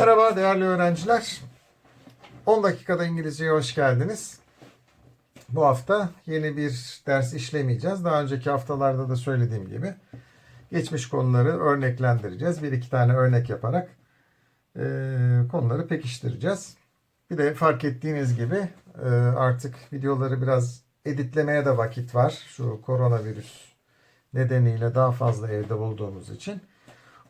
Merhaba değerli öğrenciler. 10 dakikada İngilizceye hoş geldiniz. Bu hafta yeni bir ders işlemeyeceğiz. Daha önceki haftalarda da söylediğim gibi geçmiş konuları örneklendireceğiz. Bir iki tane örnek yaparak e, konuları pekiştireceğiz. Bir de fark ettiğiniz gibi e, artık videoları biraz editlemeye de vakit var. Şu koronavirüs nedeniyle daha fazla evde bulduğumuz için.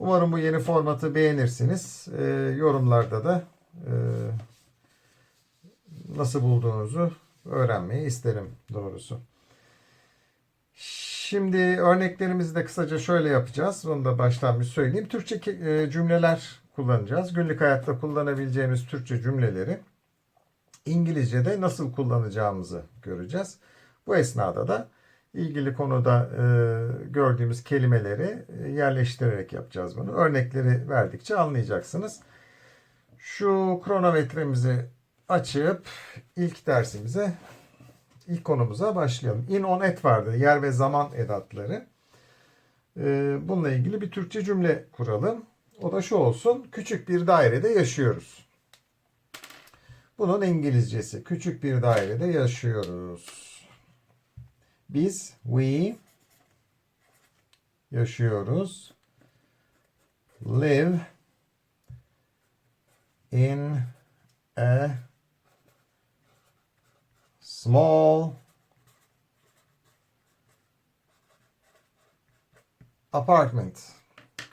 Umarım bu yeni formatı beğenirsiniz. E, yorumlarda da e, nasıl bulduğunuzu öğrenmeyi isterim doğrusu. Şimdi örneklerimizi de kısaca şöyle yapacağız. Onu da baştan bir söyleyeyim. Türkçe e, cümleler kullanacağız. Günlük hayatta kullanabileceğimiz Türkçe cümleleri İngilizce'de nasıl kullanacağımızı göreceğiz. Bu esnada da ilgili konuda e, gördüğümüz kelimeleri e, yerleştirerek yapacağız bunu. Örnekleri verdikçe anlayacaksınız. Şu kronometremizi açıp ilk dersimize, ilk konumuza başlayalım. In on et vardı. Yer ve zaman edatları. E, bununla ilgili bir Türkçe cümle kuralım. O da şu olsun. Küçük bir dairede yaşıyoruz. Bunun İngilizcesi. Küçük bir dairede yaşıyoruz. Biz, we yaşıyoruz. Live in a small apartment.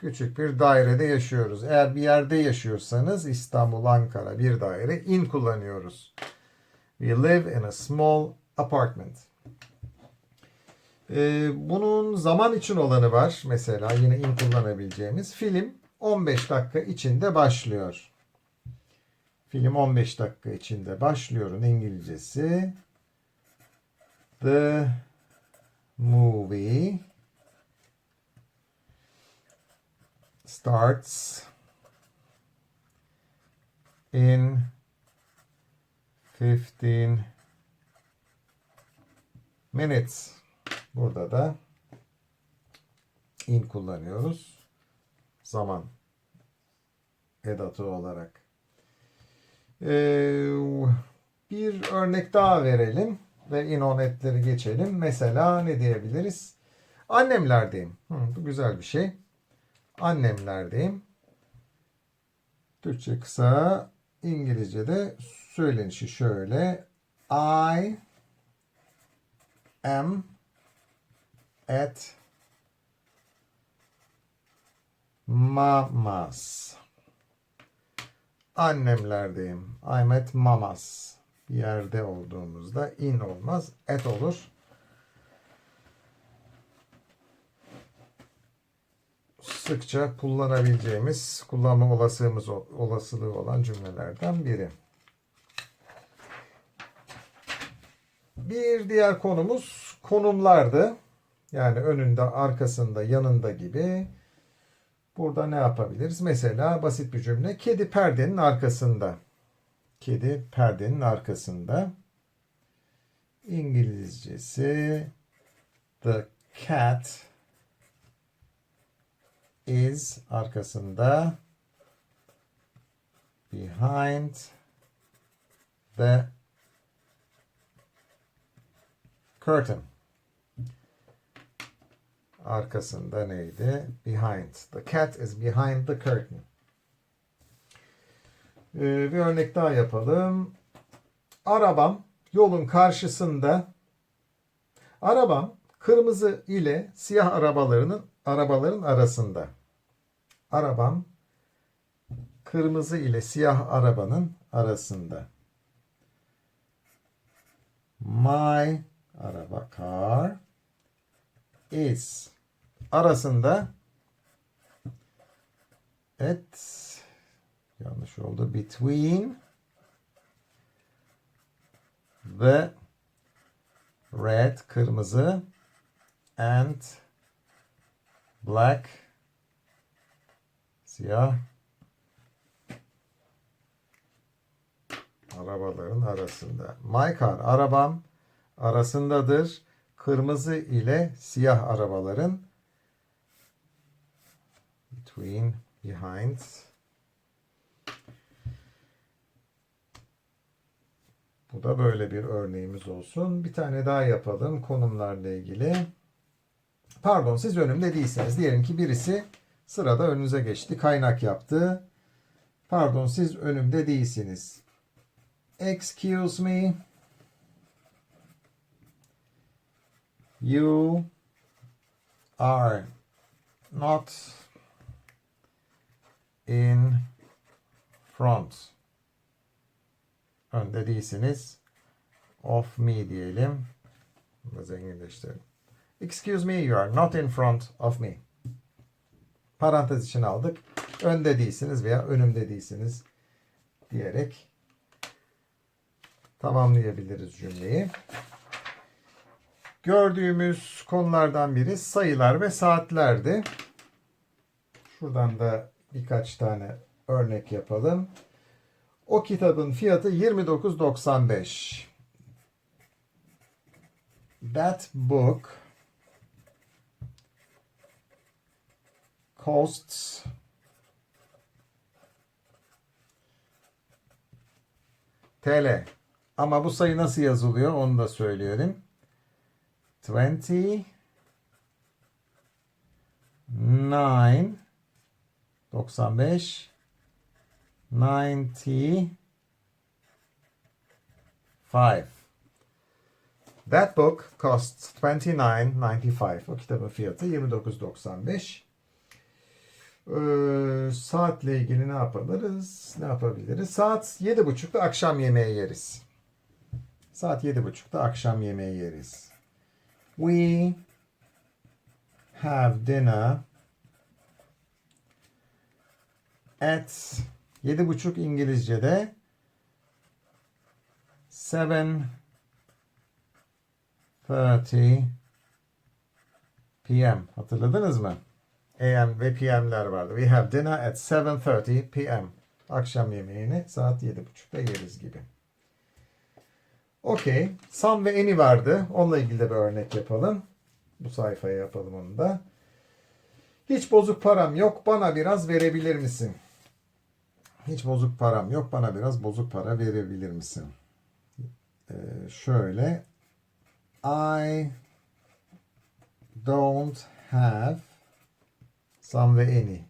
Küçük bir dairede yaşıyoruz. Eğer bir yerde yaşıyorsanız İstanbul, Ankara bir daire in kullanıyoruz. We live in a small apartment. Ee, bunun zaman için olanı var. Mesela yine in kullanabileceğimiz. Film 15 dakika içinde başlıyor. Film 15 dakika içinde başlıyorun İngilizcesi. The movie starts in 15 minutes. Burada da in kullanıyoruz. Zaman edatı olarak. Ee, bir örnek daha verelim ve in on etleri geçelim. Mesela ne diyebiliriz? Annemlerdeyim. Hı, bu güzel bir şey. Annemlerdeyim. Türkçe kısa, İngilizce'de söylenişi şöyle. I am at mamas. Annemlerdeyim. I'm at mamas. Yerde olduğumuzda in olmaz, at olur. Sıkça kullanabileceğimiz, kullanma olasılığımız olasılığı olan cümlelerden biri. Bir diğer konumuz konumlardı. Yani önünde, arkasında, yanında gibi. Burada ne yapabiliriz? Mesela basit bir cümle. Kedi perdenin arkasında. Kedi perdenin arkasında. İngilizcesi The cat is arkasında behind the curtain. Arkasında neydi? Behind. The cat is behind the curtain. Ee, bir örnek daha yapalım. Arabam yolun karşısında. Arabam kırmızı ile siyah arabalarının arabaların arasında. Arabam kırmızı ile siyah arabanın arasında. My araba car is arasında et yanlış oldu between the red kırmızı and black siyah arabaların arasında. My car arabam arasındadır. Kırmızı ile siyah arabaların between, behind. Bu da böyle bir örneğimiz olsun. Bir tane daha yapalım konumlarla ilgili. Pardon siz önümde değilsiniz. Diyelim ki birisi sırada önünüze geçti. Kaynak yaptı. Pardon siz önümde değilsiniz. Excuse me. You are not in front. Önde değilsiniz. Of me diyelim. Bunu zenginleştirelim. Excuse me, you are not in front of me. Parantez için aldık. Önde değilsiniz veya önümde değilsiniz diyerek tamamlayabiliriz cümleyi. Gördüğümüz konulardan biri sayılar ve saatlerdi. Şuradan da birkaç tane örnek yapalım. O kitabın fiyatı 29.95. That book costs TL. Ama bu sayı nasıl yazılıyor onu da söyleyelim. 20 9 95 95 That book costs 29.95. O kitabın fiyatı 29.95. Ee, saatle ilgili ne yapabiliriz? Ne yapabiliriz? Saat 7.30'da akşam yemeği yeriz. Saat 7.30'da akşam yemeği yeriz. We have dinner at 7.30 İngilizce'de 7.30 p.m. Hatırladınız mı? AM ve PM'ler vardı. We have dinner at 7.30 p.m. Akşam yemeğini saat 7.30'da yeriz gibi. Okey. Sam ve Eni vardı. Onunla ilgili de bir örnek yapalım. Bu sayfaya yapalım onu da. Hiç bozuk param yok. Bana biraz verebilir misin? Hiç bozuk param yok. Bana biraz bozuk para verebilir misin? Ee, şöyle. I don't have some ve any.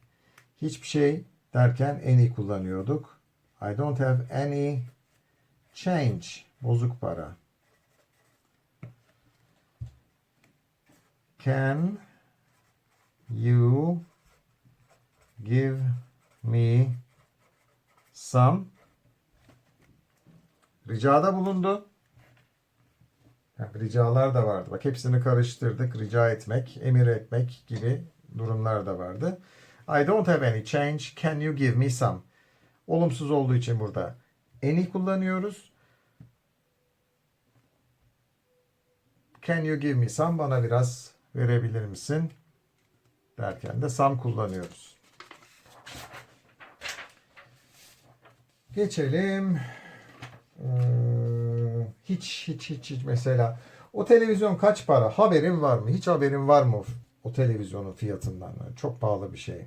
Hiçbir şey derken any kullanıyorduk. I don't have any change. Bozuk para. Can you give me some? Ricada bulundu. Yani ricalar da vardı. Bak hepsini karıştırdık. Rica etmek, emir etmek gibi durumlar da vardı. I don't have any change. Can you give me some? Olumsuz olduğu için burada any kullanıyoruz. Can you give me some? Bana biraz verebilir misin? Derken de some kullanıyoruz. Geçelim. Ee, hiç hiç hiç hiç mesela o televizyon kaç para? Haberin var mı? Hiç haberin var mı o televizyonun fiyatından? Yani çok pahalı bir şey.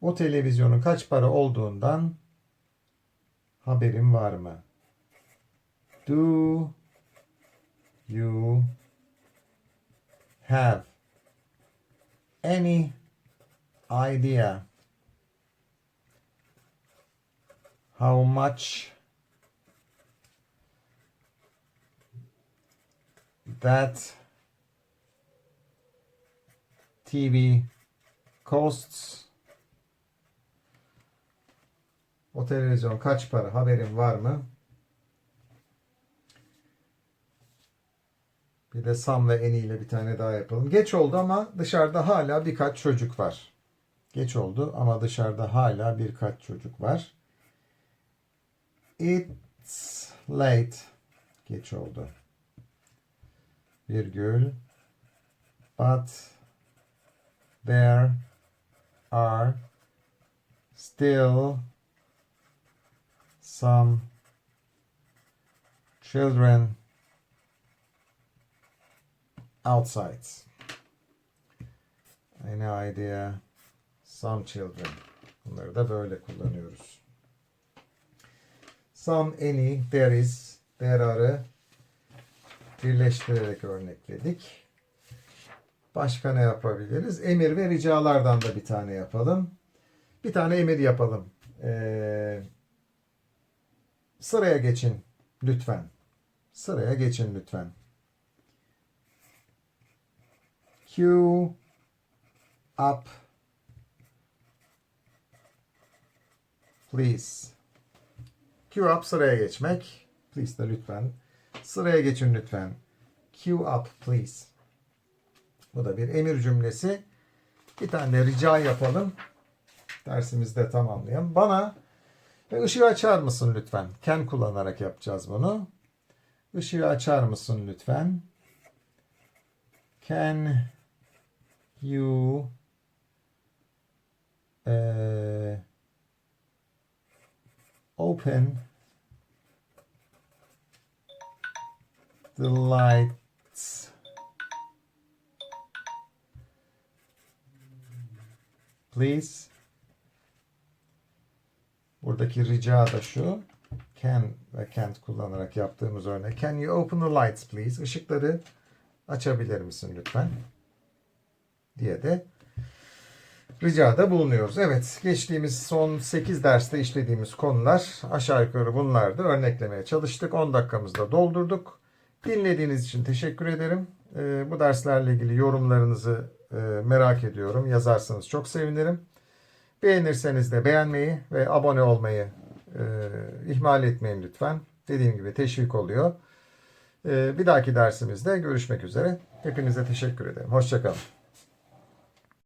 O televizyonun kaç para olduğundan haberin var mı? Do you have any idea how much that TV costs o televizyon kaç para haberin var mı? Bir de Sam ve Eni ile bir tane daha yapalım. Geç oldu ama dışarıda hala birkaç çocuk var. Geç oldu ama dışarıda hala birkaç çocuk var. It's late. Geç oldu. Virgül. But there are still some children outside. Any idea? Some children. Bunları da böyle kullanıyoruz. Some, any, there is, there are'ı birleştirerek örnekledik. Başka ne yapabiliriz? Emir ve ricalardan da bir tane yapalım. Bir tane emir yapalım. Ee, sıraya geçin lütfen. Sıraya geçin lütfen. Queue up please. Queue up sıraya geçmek. Please de lütfen. Sıraya geçin lütfen. Queue up please. Bu da bir emir cümlesi. Bir tane de rica yapalım. Dersimizde tamamlayalım. Bana ve ışığı açar mısın lütfen? Can kullanarak yapacağız bunu. Işığı açar mısın lütfen? Can you eh, open the lights? Please. Buradaki rica da şu. Can ve can't kullanarak yaptığımız örnek. Can you open the lights please? Işıkları açabilir misin lütfen? Diye de ricada bulunuyoruz. Evet, geçtiğimiz son 8 derste işlediğimiz konular aşağı yukarı bunlardı. Örneklemeye çalıştık. 10 dakikamızda doldurduk. Dinlediğiniz için teşekkür ederim. Ee, bu derslerle ilgili yorumlarınızı e, merak ediyorum. Yazarsanız çok sevinirim. Beğenirseniz de beğenmeyi ve abone olmayı e, ihmal etmeyin lütfen. Dediğim gibi teşvik oluyor. E, bir dahaki dersimizde görüşmek üzere. Hepinize teşekkür ederim. Hoşçakalın.